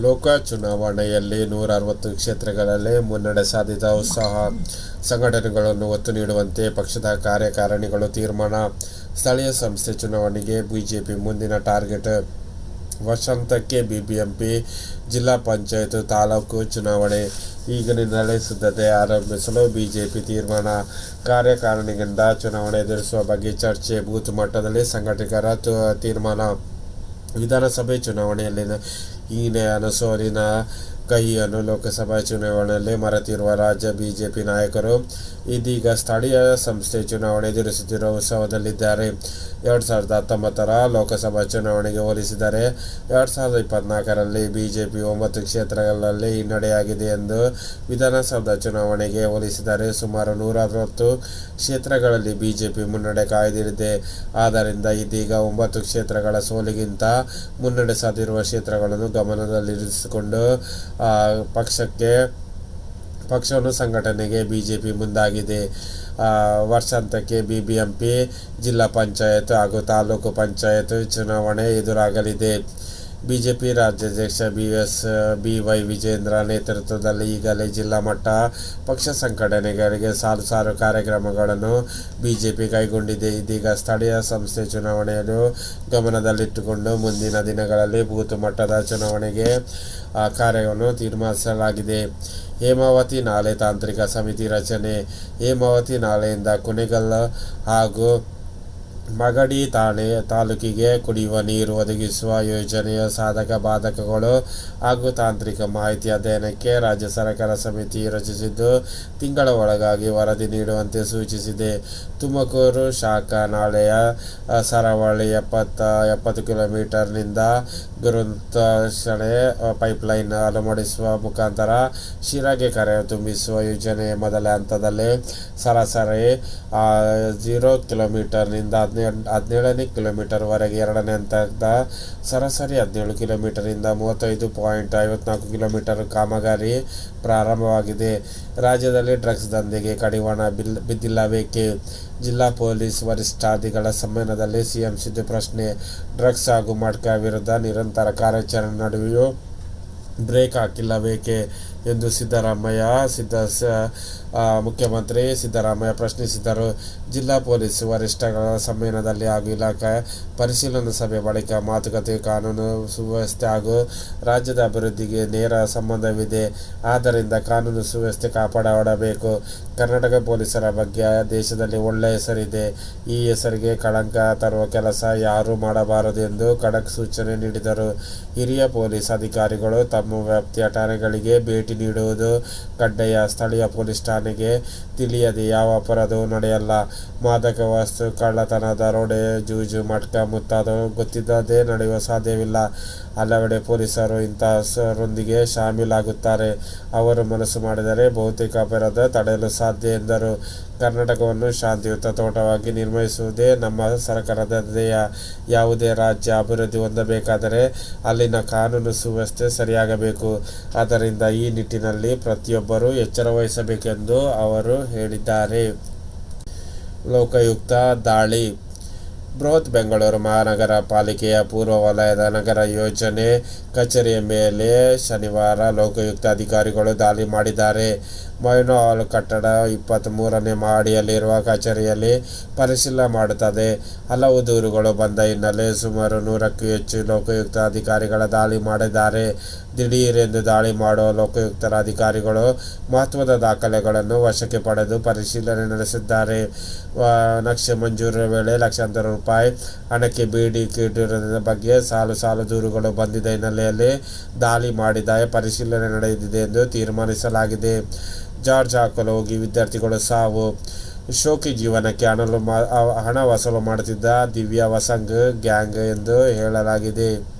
ಲೋಕ ಚುನಾವಣೆಯಲ್ಲಿ ನೂರ ಅರವತ್ತು ಕ್ಷೇತ್ರಗಳಲ್ಲಿ ಮುನ್ನಡೆ ಸಾಧಿತ ಉತ್ಸಾಹ ಸಂಘಟನೆಗಳನ್ನು ಒತ್ತು ನೀಡುವಂತೆ ಪಕ್ಷದ ಕಾರ್ಯಕಾರಿಣಿಗಳು ತೀರ್ಮಾನ. ಸ್ಥಳೀಯ ಸಂಸ್ಥೆ ಚುನಾವಣೆಗೆ ಬಿಜೆಪಿ ಮುಂದಿನ ಟಾರ್ಗೆಟ್. ವಸಂತಕ್ಕೆ ಬಿಬಿಎಂಪಿ, ಜಿಲ್ಲಾ ಪಂಚಾಯತ್ ತಾಲೂಕು ಚುನಾವಣೆ. ಈಗಿನಿಂದಲೇ ಸಿದ್ಧತೆ ಆರಂಭಿಸಲು ಬಿಜೆಪಿ ತೀರ್ಮಾನ. ಕಾರ್ಯಕಾರಿಣಿಗಿಂತ ಚುನಾವಣೆ ಎದುರಿಸುವ ಬಗ್ಗೆ ಚರ್ಚೆ, ಬೂತ್ ಮಟ್ಟದಲ್ಲಿ ಸಂಘಟಕರ ತೀರ್ಮಾನ. ವಿಧಾನಸಭೆ いいね、あの総理な。ಕಹಿಯನ್ನು ಲೋಕಸಭಾ ಚುನಾವಣೆಯಲ್ಲಿ ಮರೆತಿರುವ ರಾಜ್ಯ ಬಿಜೆಪಿ ನಾಯಕರು ಇದೀಗ ಸ್ಥಳೀಯ ಸಂಸ್ಥೆ ಚುನಾವಣೆ ಎದುರಿಸುತ್ತಿರುವ ಉತ್ಸವದಲ್ಲಿದ್ದಾರೆ. ಎರಡು ಸಾವಿರದ ಹತ್ತೊಂಬತ್ತರ ಲೋಕಸಭಾ ಚುನಾವಣೆಗೆ ಹೋಲಿಸಿದರೆ ಎರಡು ಸಾವಿರದ ಇಪ್ಪತ್ನಾಲ್ಕರಲ್ಲಿ ಬಿಜೆಪಿ ಒಂಬತ್ತು ಕ್ಷೇತ್ರಗಳಲ್ಲಿ ಹಿನ್ನಡೆಯಾಗಿದೆ ಎಂದು ವಿಧಾನಸೌಧ ಚುನಾವಣೆಗೆ ಹೋಲಿಸಿದರೆ ಸುಮಾರು ನೂರ ಅರವತ್ತು ಕ್ಷೇತ್ರಗಳಲ್ಲಿ ಬಿಜೆಪಿ ಮುನ್ನಡೆ ಕಾಯ್ದಿರಿದೆ. ಆದ್ದರಿಂದ ಇದೀಗ ಒಂಬತ್ತು ಕ್ಷೇತ್ರಗಳ ಸೋಲಿಗಿಂತ ಮುನ್ನಡೆ ಸಾಧಿರುವ ಕ್ಷೇತ್ರಗಳನ್ನು ಗಮನದಲ್ಲಿರಿಸಿಕೊಂಡು ಪಕ್ಷಕ್ಕೆ ಪಕ್ಷವನ್ನು ಸಂಘಟನೆಗೆ ಬಿಜೆಪಿ ಮುಂದಾಗಿದೆ. ವರ್ಷಾಂತಕ್ಕೆ ಬಿ ಬಿ ಎಂ ಪಿ ಜಿಲ್ಲಾ ಪಂಚಾಯತ್ ಹಾಗೂ ತಾಲೂಕು ಪಂಚಾಯತ್ ಚುನಾವಣೆ ಎದುರಾಗಲಿದೆ. ಬಿಜೆಪಿ ರಾಜ್ಯಾಧ್ಯಕ್ಷ B S B Y Vijayendra ನೇತೃತ್ವದಲ್ಲಿ ಈಗಲೇ ಜಿಲ್ಲಾ ಮಟ್ಟ ಪಕ್ಷ ಸಂಘಟನೆಗಳಿಗೆ ಸಾಲು ಸಾಲು ಕಾರ್ಯಕ್ರಮಗಳನ್ನು ಬಿಜೆಪಿ ಕೈಗೊಂಡಿದೆ. ಇದೀಗ ಸ್ಥಳೀಯ ಸಂಸ್ಥೆ ಚುನಾವಣೆಯನ್ನು ಗಮನದಲ್ಲಿಟ್ಟುಕೊಂಡು ಮುಂದಿನ ದಿನಗಳಲ್ಲಿ ಬೂತ್ ಮಟ್ಟದ ಚುನಾವಣೆಗೆ ಕಾರ್ಯವನ್ನು ತೀರ್ಮಾನಿಸಲಾಗಿದೆ. ಹೇಮಾವತಿ ನಾಲೆ ತಾಂತ್ರಿಕ ಸಮಿತಿ ರಚನೆ. ಹೇಮಾವತಿ ನಾಲೆಯಿಂದ ಕುಣಿಗಲ್ ಹಾಗೂ ಮಗಡಿ ತಾಣೆ ತಾಲೂಕಿಗೆ ಕುಡಿಯುವ ನೀರು ಒದಗಿಸುವ ಯೋಜನೆಯ ಸಾಧಕ ಬಾಧಕಗಳು ಹಾಗೂ ತಾಂತ್ರಿಕ ಮಾಹಿತಿ ಅಧ್ಯಯನಕ್ಕೆ ರಾಜ್ಯ ಸರ್ಕಾರ ಸಮಿತಿ ರಚಿಸಿದ್ದು, ತಿಂಗಳ ಒಳಗಾಗಿ ವರದಿ ನೀಡುವಂತೆ ಸೂಚಿಸಿದೆ. ತುಮಕೂರು ಶಾಖಾ ನಾಳೆಯ ಸರವಳ್ಳಿ ಸರವಳಿ ಎಪ್ಪತ್ತ, ಎಪ್ಪತ್ತು ಕಿಲೋಮೀಟರ್ನಿಂದ ಗುರುತಣೆ ಪೈಪ್ಲೈನ್ ಅಳವಡಿಸುವ ಮುಖಾಂತರ ಶಿರಾಗೆ ಕರೆ ತುಂಬಿಸುವ ಯೋಜನೆ ಮೊದಲ ಹಂತದಲ್ಲಿ ಸರಾಸರಿ ಜೀರೋ ಕಿಲೋಮೀಟರ್ನಿಂದ ಹದಿನೇಳು ಹದಿನೇಳನೇ ಕಿಲೋಮೀಟರ್ವರೆಗೆ ಎರಡನೇ ಹಂತದ ಸರಾಸರಿ ಹದಿನೇಳು ಕಿಲೋಮೀಟರಿಂದ ಮೂವತ್ತೈದು ಪಾಯಿಂಟ್ ಐವತ್ನಾಲ್ಕು ಕಿಲೋಮೀಟರ್ ಕಾಮಗಾರಿ ಪ್ರಾರಂಭವಾಗಿದೆ. ರಾಜ್ಯದಲ್ಲಿ ಡ್ರಗ್ಸ್ ದಂಧೆಗೆ ಕಡಿವಾಣ ಬಿಲ್ ಬಿದ್ದಿಲ್ಲಬೇಕೆ ಜಿಲ್ಲಾ ಪೊಲೀಸ್ ವರಿಷ್ಠಾಧಿಗಳ ಸಮ್ಮೇಳನದಲ್ಲಿ ಸಿಎಂ ಸಿದ್ದು ಪ್ರಶ್ನೆ, ಡ್ರಗ್ಸ್ ಹಾಗೂ ಮಡ್ಕ ವಿರುದ್ಧ ನಿರಂತರ ಕಾರ್ಯಾಚರಣೆ ನಡುವೆಯೂ ಬ್ರೇಕ್ ಹಾಕಿಲ್ಲಬೇಕೆ ಎಂದು ಸಿದ್ದರಾಮಯ್ಯ, ಸಿದ್ದ ಮುಖ್ಯಮಂತ್ರಿ ಸಿದ್ದರಾಮಯ್ಯ ಪ್ರಶ್ನಿಸಿದರು. ಜಿಲ್ಲಾ ಪೊಲೀಸ್ ವರಿಷ್ಠಗಳ ಸಮ್ಮೇಳನದಲ್ಲಿ ಹಾಗೂ ಇಲಾಖೆ ಪರಿಶೀಲನಾ ಸಭೆ ಬಳಿಕ ಮಾತುಕತೆ, ಕಾನೂನು ಸುವ್ಯವಸ್ಥೆ ಹಾಗೂ ರಾಜ್ಯದ ಅಭಿವೃದ್ಧಿಗೆ ನೇರ ಸಂಬಂಧವಿದೆ. ಆದ್ದರಿಂದ ಕಾನೂನು ಸುವ್ಯವಸ್ಥೆ ಕಾಪಾಡಬೇಕು. ಕರ್ನಾಟಕ ಪೊಲೀಸರ ಬಗ್ಗೆ ದೇಶದಲ್ಲಿ ಒಳ್ಳೆಯ ಹೆಸರಿದೆ. ಈ ಹೆಸರಿಗೆ ಕಳಂಕ ತರುವ ಕೆಲಸ ಯಾರೂ ಮಾಡಬಾರದು ಎಂದು ಖಡಕ್ ಸೂಚನೆ ನೀಡಿದರು. ಹಿರಿಯ ಪೊಲೀಸ್ ಅಧಿಕಾರಿಗಳು ತಮ್ಮ ವ್ಯಾಪ್ತಿಯ ಠಾಣೆಗಳಿಗೆ ಭೇಟಿ ನೀಡುವುದು. ಕಡ್ಡಾಯ ಸ್ಥಳೀಯ ಪೊಲೀಸ್ ಠಾಣೆಗೆ ತಿಳಿಯದೆ ಯಾವ ಅಪರಾಧವೂ ನಡೆಯಲ್ಲ. ಮಾದಕ ವಸ್ತು ಕಳ್ಳತನ ದರೋಡೆ ಜೂಜು, ಮಟ್ಕ ಮುಂತಾದವು ಗೊತ್ತಿದ್ದದೆ ನಡೆಯುವ ಸಾಧ್ಯವಿಲ್ಲ. ಹಲವೆಡೆ ಪೊಲೀಸರು ಇಂತಹರೊಂದಿಗೆ ಶಾಮೀಲಾಗುತ್ತಾರೆ. ಅವರು ಮನಸ್ಸು ಮಾಡಿದರೆ ಬಹುತೇಕ ಅಪರಾಧ ತಡೆಯಲು ಸಾಧ್ಯ ಎಂದರು. ಕರ್ನಾಟಕವನ್ನು ಶಾಂತಿಯುತ ತೋಟವಾಗಿ ನಿರ್ಮಿಸುವುದೇ ನಮ್ಮ ಸರ್ಕಾರದ ಧ್ಯೇಯ. ಯಾವುದೇ ರಾಜ್ಯ ಅಭಿವೃದ್ಧಿ ಹೊಂದಬೇಕಾದರೆ ಅಲ್ಲಿನ ಕಾನೂನು ಸುವ್ಯವಸ್ಥೆ ಸರಿಯಾಗಬೇಕು. ಆದ್ದರಿಂದ ಈ ನಿಟ್ಟಿನಲ್ಲಿ ಪ್ರತಿಯೊಬ್ಬರೂ ಎಚ್ಚರ ವಹಿಸಬೇಕೆಂದು ಅವರು ಹೇಳಿದ್ದಾರೆ. ಲೋಕಾಯುಕ್ತ ದಾಳಿ. ಬೃಹತ್ ಬೆಂಗಳೂರು ಮಹಾನಗರ ಪಾಲಿಕೆಯ ಪೂರ್ವ ವಲಯದ ನಗರ ಯೋಜನೆ ಕಚೇರಿಯ ಮೇಲೆ ಶನಿವಾರ ಲೋಕಾಯುಕ್ತ ಅಧಿಕಾರಿಗಳು ದಾಳಿ ಮಾಡಿದ್ದಾರೆ. ಮೊಯ್ನೋ ಹಾಲ್ ಕಟ್ಟಡ ಇಪ್ಪತ್ತ್ ಮೂರನೇ ಮಹಡಿಯಲ್ಲಿರುವ ಕಚೇರಿಯಲ್ಲಿ ಪರಿಶೀಲನೆ ಮಾಡುತ್ತದೆ. ಹಲವು ದೂರುಗಳು ಬಂದ ಹಿನ್ನೆಲೆ ಸುಮಾರು ನೂರಕ್ಕೂ ಹೆಚ್ಚು ಲೋಕಾಯುಕ್ತ ಅಧಿಕಾರಿಗಳ ದಾಳಿ ಮಾಡಿದ್ದಾರೆ. ದಿಢೀರೆಂದು ದಾಳಿ ಮಾಡುವ ಲೋಕಾಯುಕ್ತರ ಅಧಿಕಾರಿಗಳು ಮಹತ್ವದ ದಾಖಲೆಗಳನ್ನು ವಶಕ್ಕೆ ಪಡೆದು ಪರಿಶೀಲನೆ ನಡೆಸಿದ್ದಾರೆ. ನಕ್ಷೆ ಮಂಜೂರು ವೇಳೆ ಲಕ್ಷಾಂತರ ರೂಪಾಯಿ ಹಣಕ್ಕೆ ಬೇಡಿ ಇಟ್ಟಿರುವುದರ ಬಗ್ಗೆ ಸಾಲು ಸಾಲು ದೂರುಗಳು ಬಂದಿದ್ದ ಹಿನ್ನೆಲೆಯಲ್ಲಿ ದಾಳಿ ಮಾಡಿದ ಪರಿಶೀಲನೆ ನಡೆದಿದೆ ಎಂದು ತೀರ್ಮಾನಿಸಲಾಗಿದೆ. ಜಾರ್ಜ್ ಹಾಕಲು ಹೋಗಿ ವಿದ್ಯಾರ್ಥಿಗಳು ಸಾವು. ಶೋಕಿ ಜೀವನಕ್ಕೆ ಹಣಲು ಹಣ ವಸೂಲು ಮಾಡುತ್ತಿದ್ದ ದಿವ್ಯಾ ವಸಂಗ್ ಗ್ಯಾಂಗ್ ಎಂದು ಹೇಳಲಾಗಿದೆ.